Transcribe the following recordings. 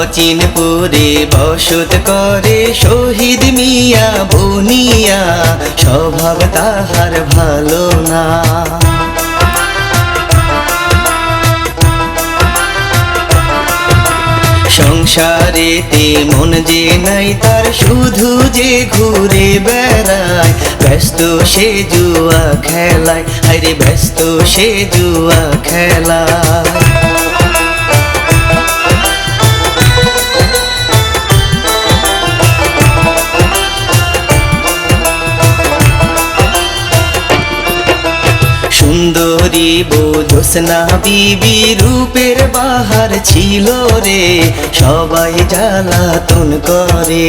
অচিনপুরে বসত করে শহীদ মিয়া, বুনিয়া, স্বভাব তাহার ভালো না। সংসারেতে মন যে নাই, তার শুধু যে ঘুরে বেড়ায়, ব্যস্ত সে জুয়া খেলায়। আরে ব্যস্ত সে জুয়া খেলায়। বোঝোসনা বিবি রূপের বাহার ছিল রে, সবাই জ্বালাতন করে।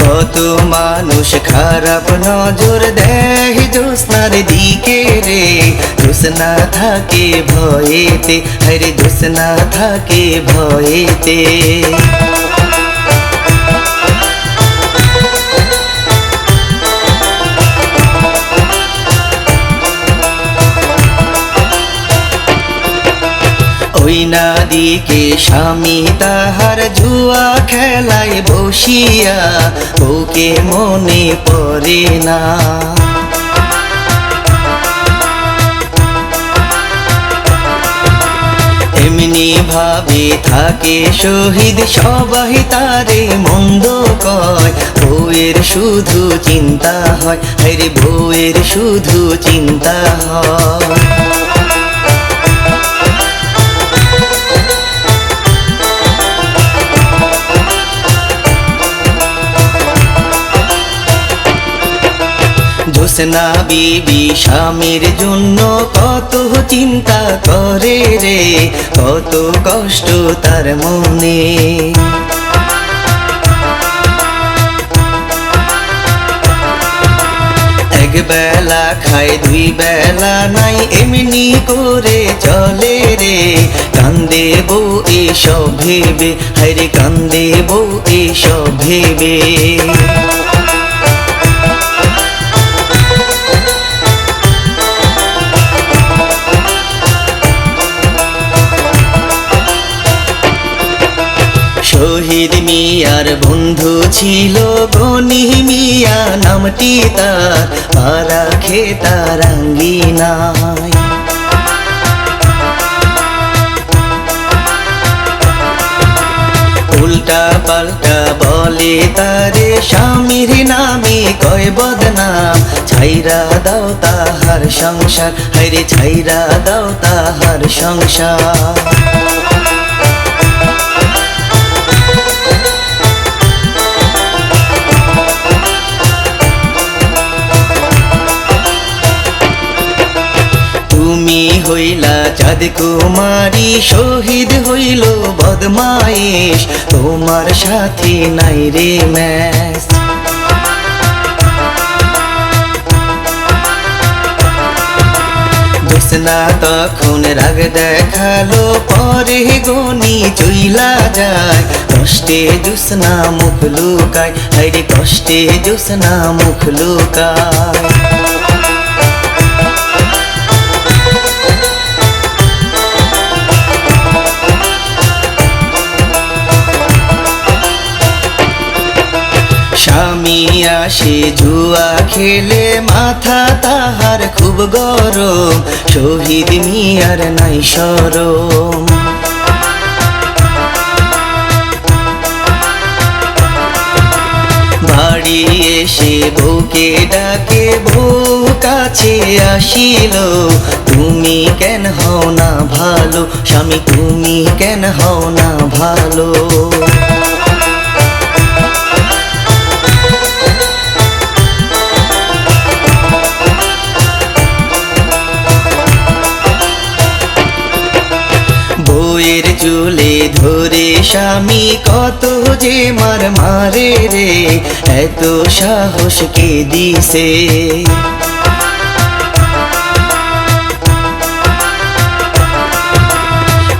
কত মানুষ খারাপ নজর দেয় জ্যোৎস্নার দিকে রে, জ্যোৎস্না থাকে ভয়েতে হরে জ্যোৎস্না থাকে ভয়েতে। ওই নাদিকে স্বামী তাহার জুয়া খেলায় বসিয়া, ওকে মনে পড়ে না। এমনি ভাবে থাকে শহীদ সবাই তারে মন্দ কয়, বউয়ের শুধু চিন্তা হয় আরে বউয়ের শুধু চিন্তা হয়। জোসনা বিবি, স্বামীর জন্য কত চিন্তা করে রে, কত কষ্ট তার মনে। এক বেলা খায়, দুই বেলা নাই, এমনি করে চলে রে। কান্দে বউ এসব ভেবে হরে কান্দে বউ এসব ভেবে। শহীদ মিয়ার বন্ধু ছিল গনি মিয়া, নামটি তার পারা খেতার আঙ্গিনায় উল্টা পাল্টা বলে তারে স্বামীর নামে কয় বদনাম, ছাইরা দাও তাহার সংসার হরে ছাইরা দাও তাহার সংসার। হইলা চাঁদ কুমারী শহীদ হইল বদমায়েশ। তোমার সাথে নাই রে ম্যাস জোসনা তখন রাগ দেখাল, পরে গনি চইলা যায়। কষ্টে জোসনা মুখ লুকায় হরে কষ্টে জোসনা মুখ লুকায়। স্বামী আসে জুয়া খেলে মাথা তাহার খুব গরম। শহীদ মিয়ার নাই সরম বাড়ি এসে বউকে ডাকে, বউ কাছে আসিল, তুমি কেন হও না ভালো? স্বামী, তুমি কেন হও না ভালো? ধরে স্বামী, কত যে মার মারে রে, এত সাহস কে দিছে?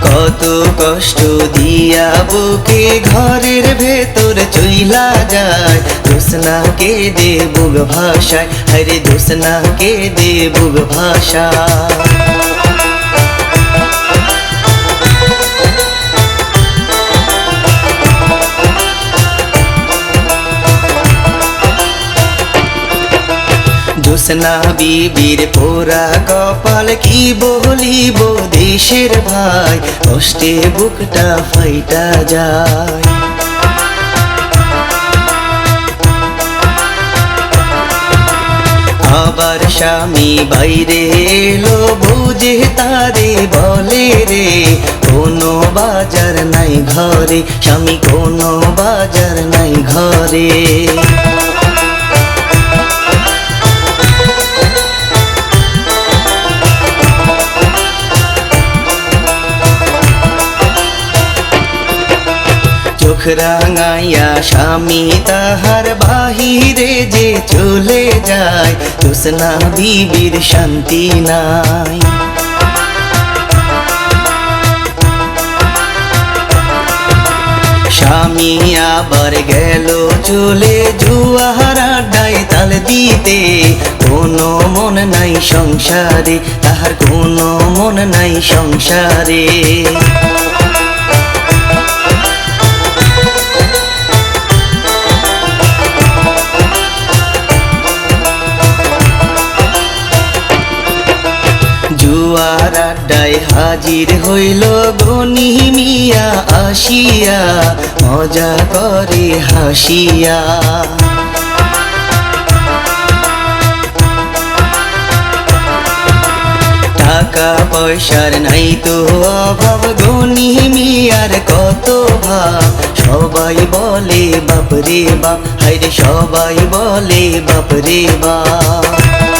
কত কষ্ট দিয়া বুকে ঘরের ভেতর চইলা যায়। জোসনা কে দে বুগ ভাষায় হরে জোসনা কে দে বুগ ভাষা জোসনা বিবির পোরা কপাল কি বলিব দেশের ভাই? কষ্টে বুকটা ফাইটা যায়। আবার স্বামী বাইরে এলো, বুঝে তারে বলে রে, কোনো বাজার নাই ঘরে, স্বামী কোনো বাজার নাই ঘরে। রাঙাইয়া স্বামী তাহার বাহিরে যে চলে যায় জোসনা বিবির শান্তি নাই। স্বামী আবার গেল চলে জুয়ার আড্ডায় তাল দিতে। কোনো মন নাই সংসারে, তাহার কোনো মন নাই সংসারে। আড্ডায় হাজির হইল গনি মিয়া আসিয়া, মজা করে হাসিয়া। টাকা পয়সার নাই তো অভাব গনি মিয়ার কত ভাব? সবাই বলে, বাপরে বাপ হাইরে সবাই বলে, বাপরে বাপ।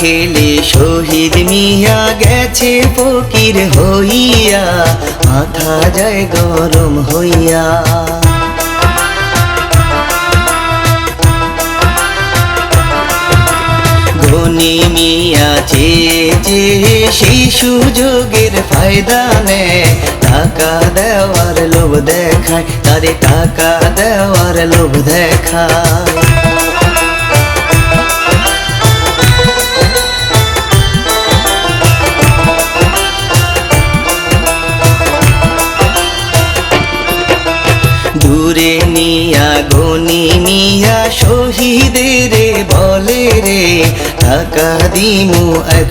খেলে শহীদ মিয়া গেছে ফকির হইয়া, মাথা যায় গরম হইয়া। ধনী মিয়া চেয়ে চেয়ে সেই সুযোগের ফায়দা নেয়, টাকা দেওয়ার লোভ দেখায়, তারে টাকা দেওয়ার লোভ দেখায়। দিমু এক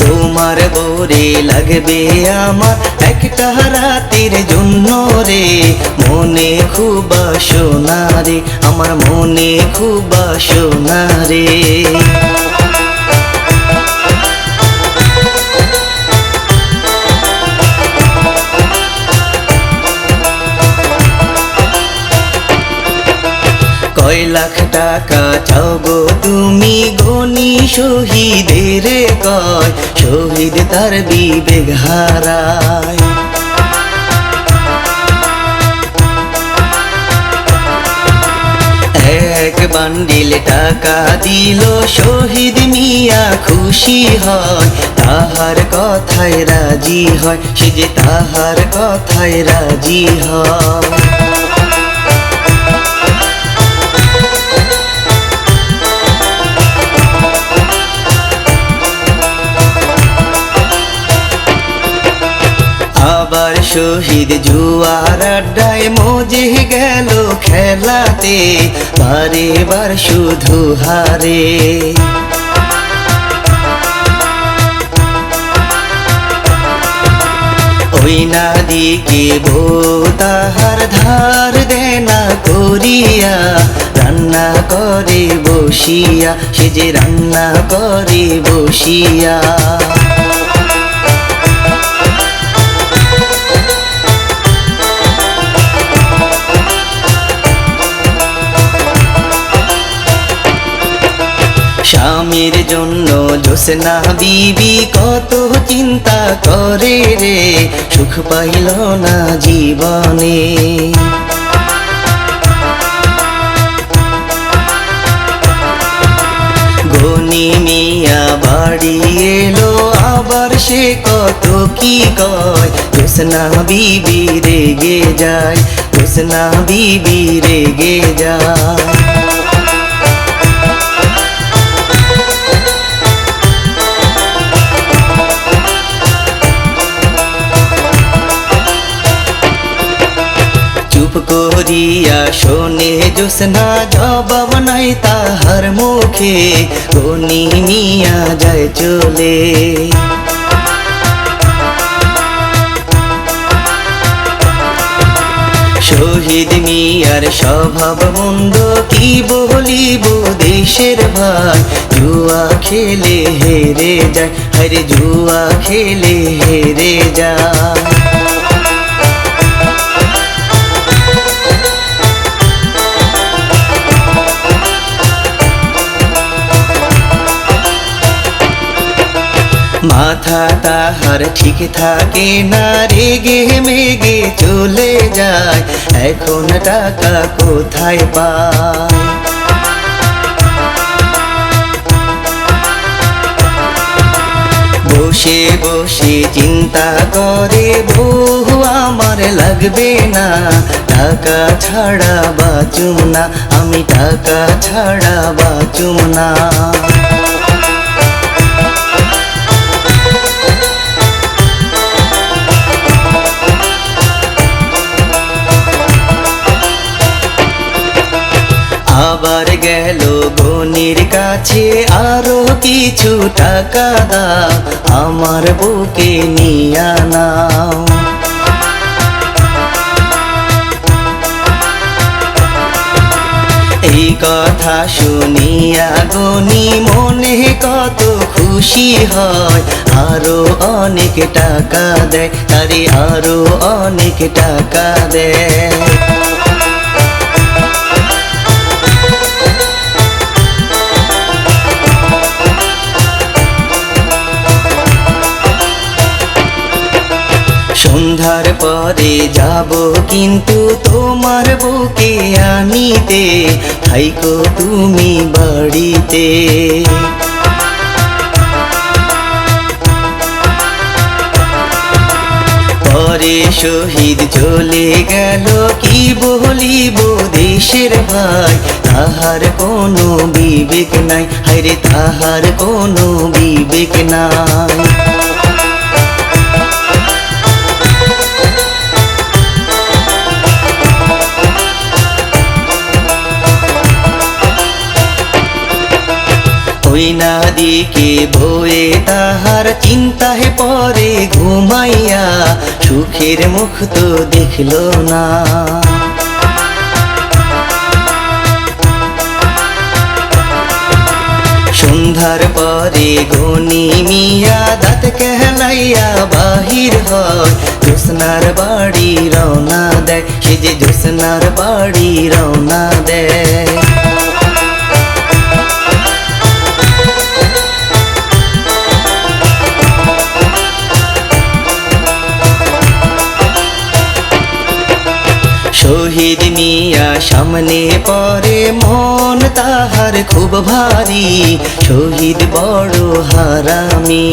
তোমার বোরে লাগবে আমার একটা রাতের জন্য রে। মনে খুব সোনা রে আমার মনে খুব সোনা রে লাখ টাকা চাও গো তুমি গনি শহীদের কয়, শহীদ তার বিবেক হারায়। এক বান্ডিল টাকা দিল শহীদ মিয়া খুশি হয়, তাহার কথায় রাজি হয়, সে যে তাহার কথায় রাজি হয়। শহীদ জুয়ার আড্ডায় মজে গেল খেলাতে, বারে বার শুধু হারে। ওই নাদিকে বউ তাহার ধার দেনা করিয়া, রান্না করে বসিয়া, সে যে রান্না করে বসিয়া। স্বামীর জন্য জোসনা বিবি কত চিন্তা করে রে, সুখ পাইল না জীবনে। মিয়া বাড়ি এলো, আবার সে কত কি কয়? জোসনা বিবি রেগে যায়, জোসনা বিবি রেগে যায়। করিয়া শোনে জোসনা জবাব নাই তাহার মুখে গনি মিয়া যায় চলে। শহীদ মিয়ার স্বভাব মন্দ, কি বলিব দেশের ভাই জুয়া খেলে হেরে যায় হরে জুয়া খেলে হেরে যায়। মাথা তাহার ঠিক থাকে না, রেগে মেগে চলে যায়। এখন টাকা কোথায় পায়? বসে বসে চিন্তা করে, বহু আমার লাগবে না। টাকা ছাড়া বাঁচুম না, আমি টাকা ছাড়া বাঁচুম না। গেল গনির কাছে আরও কিছু টাকা দাও, আমার বুকে নিয়া নাও। এই কথা শুনিয়া গনি মনে কত খুশি হয়, আরও অনেক টাকা দেয়, তারে আরও অনেক টাকা দেয়। সন্ধ্যার পরে যাব কিন্তু তোমার বুকে আনিতে থাইকো তুমি বাড়িতে। পরে শহীদ চলে গেল, কি বলিব দেশের ভাই? তাহার কোনো বিবেক নাই, হায়রে তাহার কোনো বিবেক নাই। ওই নাদিকে বয়ে তাহার চিন্তায় পরে ঘুমাইয়া সুখের মুখ তো দেখল না। সন্ধ্যার পরে গনি মিয়া দাঁত কেহলাইয়া বাহির হয়। জ্যোৎস্নার বাড়ি রওনা দেয়, সে যে জ্যোৎস্নার বাড়ি রওনা দেয়। শহীদ মিয়া, সামনে পরে মন তাহার খুব ভারী। শহীদ বড় হারামি।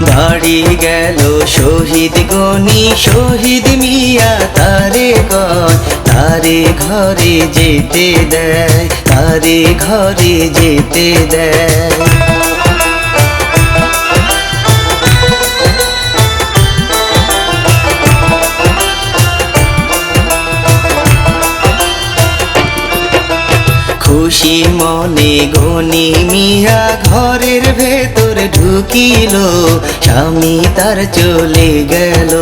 বাড়ি গেল শহীদ গনি, শহীদ মিয়া তারে কয়, তারে ঘরে যেতে দেয়, তারে ঘরে যেতে দেয়। খুশি মনে গনি মিয়া ঘরের ভেতর ঢুকিল? স্বামী তার চলে গেল।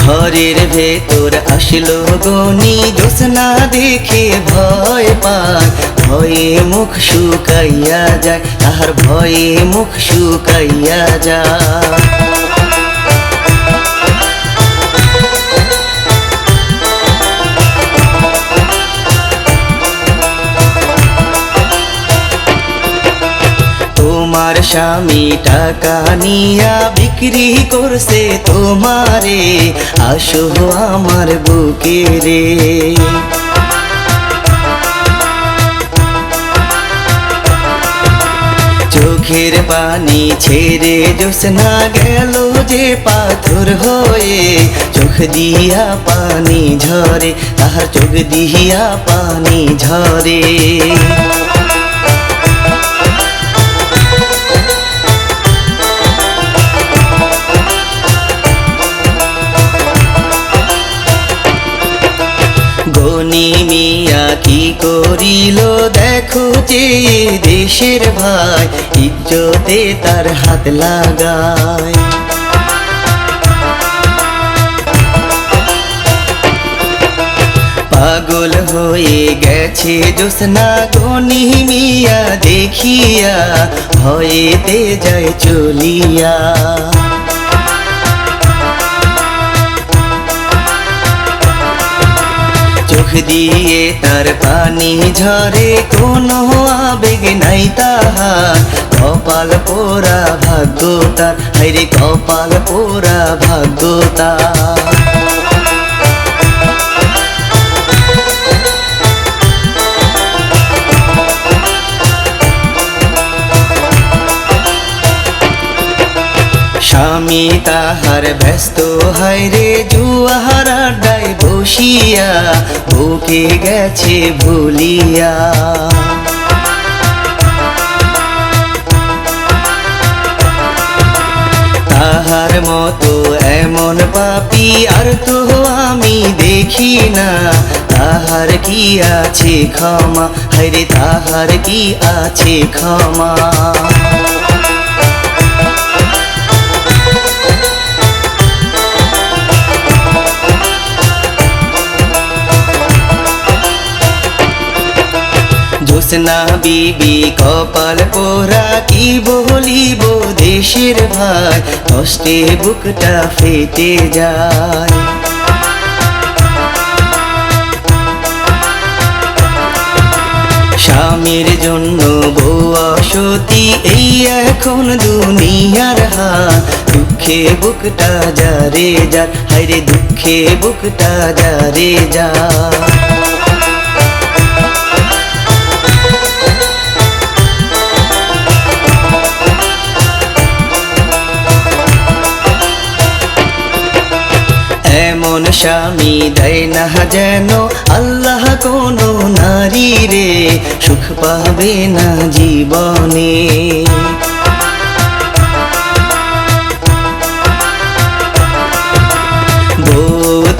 ঘরের ভেতর আসলো গনি জোসনা দেখে ভয় পায়। ভয়ে মুখ শুকাইয়া যায়, তাহার ভয়ে মুখ শুকাইয়া যায়। স্বামী টাকা নিয়া বিক্রি করছে তোমারে। আসো আমার বুকে রে। চোখের পানি ছেড়ে জোসনা গেল যে পাথর হয়ে। চোখ দিয়া পানি ঝরে, তাহার চোখ দিয়া পানি ঝরে। কি করিল দেখো যে দেশের ভাই, ইজ্জতে তার হাত লাগায়। পাগল হয়ে গেছে জোসনা গনি মিয়া দেখিয়া, ভয়েতে যায় চলিয়া। দিয়ে তার পানি ঝরে, কোনো আবেগ নাই তাহা। কপাল পোড়া ভাগ্য তার। হাইরে কপাল পোড়া ভাগ্য তার। স্বামী তাহার ব্যস্ত হয় রে জুয়াহার আড্ডায় বসিয়া বুকে গেছে ভুলিয়া তাহার মতো এমন পাপি আর তো আমি দেখি না তাহার কি আছে ক্ষমা হরে তাহার কি আছে ক্ষমা জোসনা বিবি, কপাল পোরা কি বলিব দেশের ভাই? কষ্টে বুকটা ফেটে যায়। স্বামীর জন্য বউ অসতী, এই এখন দুনিয়ার হাত দুঃখে বুকটা যারে যার, হায়রে দুঃখে বুকটা যারে যা এমন স্বামী, দেয় না যেন আল্লাহ কোনো নারী রে। সুখ পাবে না জীবনে।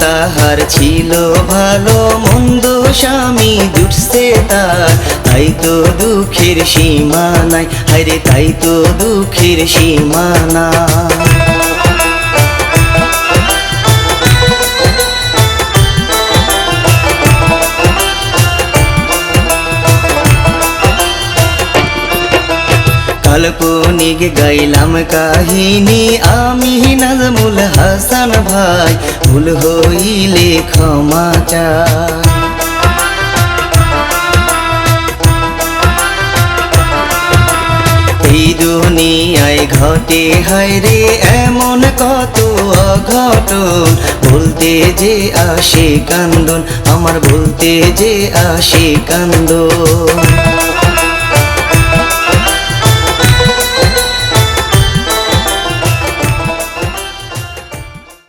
তাহার ছিল ভালো, মন্দ স্বামী জুটছে তার। তাই তো দুঃখের সীমা নাই হায়রে তাই তো দুঃখের সীমা নাই কাল্পনিক গাইলাম কাহিনী, আমি নাজমুল হাসান ভাই, ভুল হইলে ক্ষমা চাই। এই দুনিয়ায় ঘটে হায় রে, এমন কত অঘটন। বলতে যে আসে কান্দন, আমার বলতে যে আসে কান্দন।